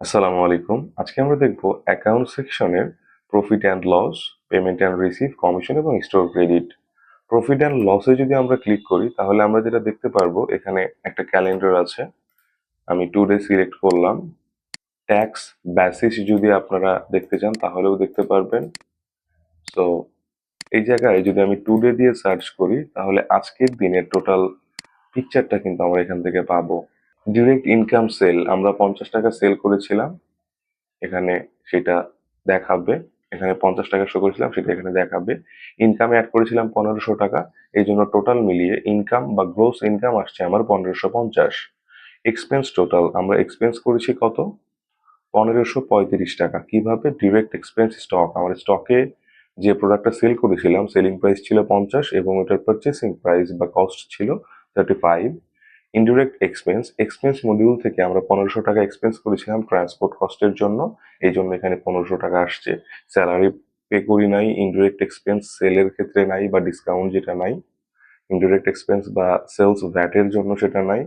আসসালামু আলাইকুম। আজকে আমরা দেখব অ্যাকাউন্ট সেকশনের profit and loss payment and receive commission এবং স্টোর ক্রেডিট প্রফিট অ্যান্ড লসে যদি আমরা ক্লিক করি, তাহলে আমরা যেটা দেখতে পারব, এখানে একটা ক্যালেন্ডার আছে। আমি টু ডে সিলেক্ট করলাম। ট্যাক্স বেসিস যদি আপনারা দেখতে চান, তাহলেও দেখতে পারবেন। সো এই জায়গায় যদি আমি টু ডে দিয়ে সার্চ করি, তাহলে আজকের দিনের টোটাল পিকচারটা কিন্তু আমরা এখান থেকে পাবো। ডিরেক্ট ইনকাম সেল আমরা পঞ্চাশ টাকা সেল করেছিলাম। এখানে সেটা দেখাবে। এখানে পঞ্চাশ টাকা শো করেছিলাম, সেটা এখানে দেখাবে। ইনকামে অ্যাড করেছিলাম পনেরোশো টাকা। এই জন্য টোটাল মিলিয়ে ইনকাম বা গ্রোস ইনকাম আসছে আমার পনেরোশো পঞ্চাশ। এক্সপেন্স টোটাল আমরা এক্সপেন্স করেছি কত? পনেরোশো পঁয়ত্রিশ টাকা। কীভাবে? ডিরেক্ট এক্সপেন্স স্টক আমার স্টকে যে প্রোডাক্টটা সেল করেছিলাম সেলিং প্রাইস ছিল পঞ্চাশ এবং ওটার পারচেসিং প্রাইস বা কস্ট ছিল thirty five indirect expense expense module থেকে আমরা পনেরোশো টাকা এক্সপেন্স করেছিলাম ট্রান্সপোর্ট কস্টের জন্য। এই জন্য এখানে পনেরোশো টাকা আসছে। স্যালারি পে করি নাই ইনডিরেক্ট এক্সপেন্স সেলের ক্ষেত্রে নাই বা ডিসকাউন্ট যেটা নাই। ইনডিরেক্ট এক্সপেন্স বা সেলস ভ্যাটের জন্য সেটা নাই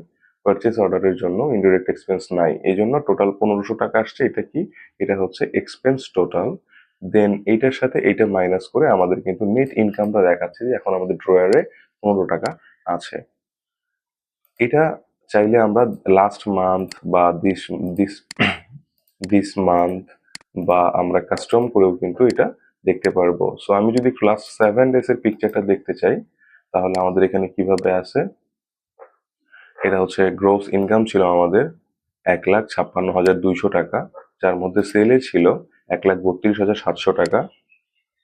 পারচেস অর্ডারের জন্য ইনডিরেক্ট এক্সপেন্স নাই। এই জন্য টোটাল পনেরোশো টাকা আসছে। এটা কি? এটা হচ্ছে এক্সপেন্স টোটাল দেন এইটার সাথে এইটা মাইনাস করে আমাদের কিন্তু নেট ইনকামটা দেখাচ্ছে যে এখন আমাদের ড্রয়ারে পনেরো টাকা আছে। এটা চাইলে আমরা লাস্ট মান্থ বা দিস দিস দিস মান্থ বা আমরা কাস্টম করেও কিন্তু এটা দেখতে পারব। সো আমি যদি ক্লাস সেভেন ডেজ এর পিকচারটা দেখতে চাই, তাহলে আমাদের এখানে কীভাবে আছে? এটা হচ্ছে গ্রোস ইনকাম ছিল আমাদের এক লাখ ছাপ্পান্ন হাজার দুইশো টাকা, যার মধ্যে সেলে ছিল এক লাখ বত্রিশ হাজার সাতশো টাকা।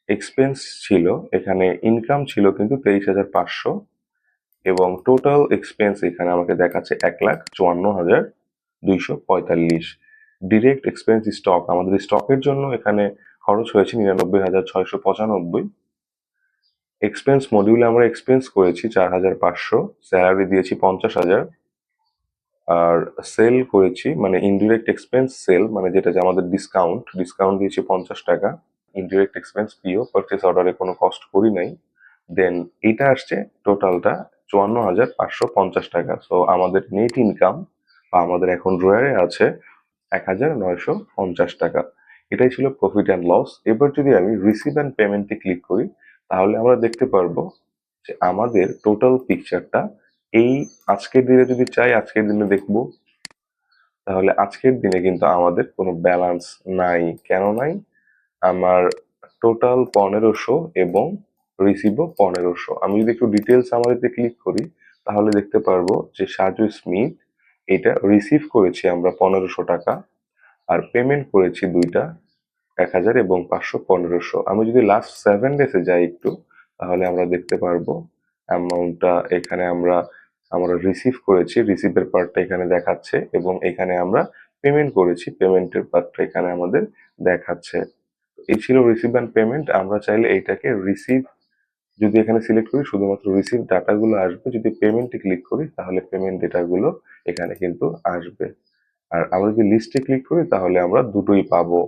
এক্সপেন্স ছিল, এখানে ইনকাম ছিল কিন্তু তেইশ হাজার পাঁচশো। এবং টোটাল এক্সপেন্স এখানে আমাকে দেখাচ্ছে এক লাখ চুয়ান্ন হাজার দুইশো পঁয়তাল্লিশ। ডিরেক্ট এক্সপেন্স স্টক আমাদের স্টকের জন্য এখানে খরচ হয়েছে নিরানব্বই হাজার ছয়শো পঁচানব্বই। এক্সপেন্স মডিউলে আমরা এক্সপেন্স করেছি চার হাজার পাঁচশো স্যালারি দিয়েছি পঞ্চাশ হাজার। আর সেল করেছি মানে ইনডিরেক্ট এক্সপেন্স সেল মানে যেটা যে আমাদের ডিসকাউন্ট ডিসকাউন্ট দিয়েছি পঞ্চাশ টাকা। ইনডিরেক্ট এক্সপেন্স পিও পারচেস অর্ডারে কোনো কস্ট করি নাই। দেন এটা আসছে টোটালটা চুয়ান্ন হাজার পাঁচশো পঞ্চাশ টাকা। সো আমাদের নেট ইনকাম বা আমাদের এখন ড্রয়ারে আছে এক হাজার নয়শো পঞ্চাশ টাকা। এটাই ছিল প্রফিট অ্যান্ড লস এবার যদি আমি রিসিভ অ্যান্ড পেমেন্টে ক্লিক করি, তাহলে আমরা দেখতে পারব যে আমাদের টোটাল পিকচারটা এই আজকের দিনে যদি চাই, আজকের দিনে দেখব। তাহলে আজকের দিনে কিন্তু আমাদের কোনো ব্যালেন্স নাই। কেন নাই? আমার টোটাল পনেরোশো এবং রিসিভও পনেরোশো। আমি যদি একটু ডিটেলস আমাদেরতে ক্লিক করি, তাহলে দেখতে পারব যে সাজু স্মিথ এটা রিসিভ করেছি আমরা পনেরোশো টাকা আর পেমেন্ট করেছি দুইটা, এক হাজার এবং পাঁচশো পনেরোশো। আমি যদি লাস্ট সেভেন ডেসে যাই একটু, তাহলে আমরা দেখতে পারব অ্যামাউন্টটা এখানে আমরা আমরা রিসিভ করেছি রিসিভের পার্টটা এখানে দেখাচ্ছে এবং এখানে আমরা পেমেন্ট করেছি পেমেন্টের পার্টটা এখানে আমাদের দেখাচ্ছে। এই ছিল রিসিভ অ্যান্ড পেমেন্ট আমরা চাইলে এইটাকে রিসিভ যদি এখানে সিলেক্ট করি, শুধুমাত্র রিসিভ ডাটাগুলো আসবে। যদি পেমেন্টে ক্লিক করি, তাহলে পেমেন্ট ডেটাগুলো এখানে কিন্তু আসবে। আর আমরা যদি লিস্টে ক্লিক করি, তাহলে আমরা দুটোই পাবো।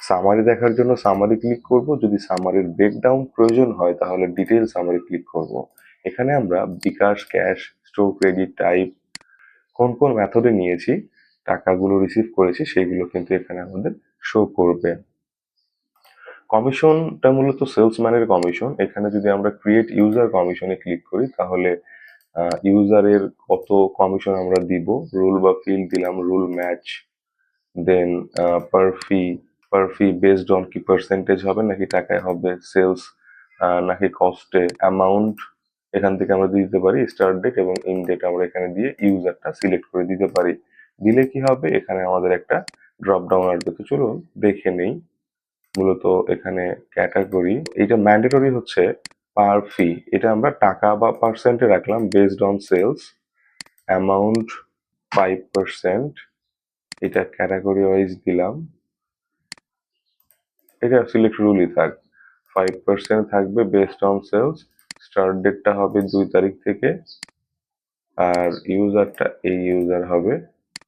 সামারি দেখার জন্য সামারি ক্লিক করব। যদি সামারির ব্রেকডাউন প্রয়োজন হয়, তাহলে ডিটেল সামারি ক্লিক করব। এখানে আমরা bKash cash store credit type কোন কোন মেথডে নিয়েছি, টাকাগুলো রিসিভ করেছি, সেইগুলো কিন্তু এখানে আমাদের শো করবে। কমিশনটা মূলত সেলসম্যানের কমিশন। এখানে যদি আমরা ক্রিয়েট ইউজার কমিশনে ক্লিক করি, তাহলে ইউজারের কত কমিশন আমরা দিব? রুল বা ফিল্ড দিলাম rule match then per fee per fee based on কি পার্সেন্টেজ হবে, নাকি টাকায় হবে সেলস নাকি কস্টে অ্যামাউন্ট এখান থেকে আমরা দিতে পারি স্টার্ট ডেট এবং ইন ডেট আমরা এখানে দিয়ে ইউজারটা সিলেক্ট করে দিতে পারি। দিলে কি হবে? এখানে আমাদের একটা ড্রপ ডাউন আসবে। তো চলুন, দেখে নেই। মূলত এখানে ক্যাটাগরি। এটা ম্যান্ডেটরি হচ্ছে পার ফি। এটা আমরা টাকা বা পার্সেন্টে রাখলাম based on sales amount five percent এটা ক্যাটাগরি ওয়াইজ দিলাম। এটা সিলেক্ট রুলই থাক। ফাইভ পার্সেন্ট থাকবে বেসড অন সেলস স্টার্ট ডেটটা হবে দুই তারিখ থেকে। আর ইউজারটা এই ইউজার হবে।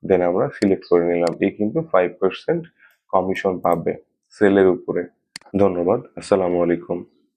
দেন আমরা সিলেক্ট করে নিলাম। এই কিন্তু ফাইভ পার্সেন্ট কমিশন পাবে। সেলের উপরে। ধন্যবাদ। আসসালামু আলাইকুম।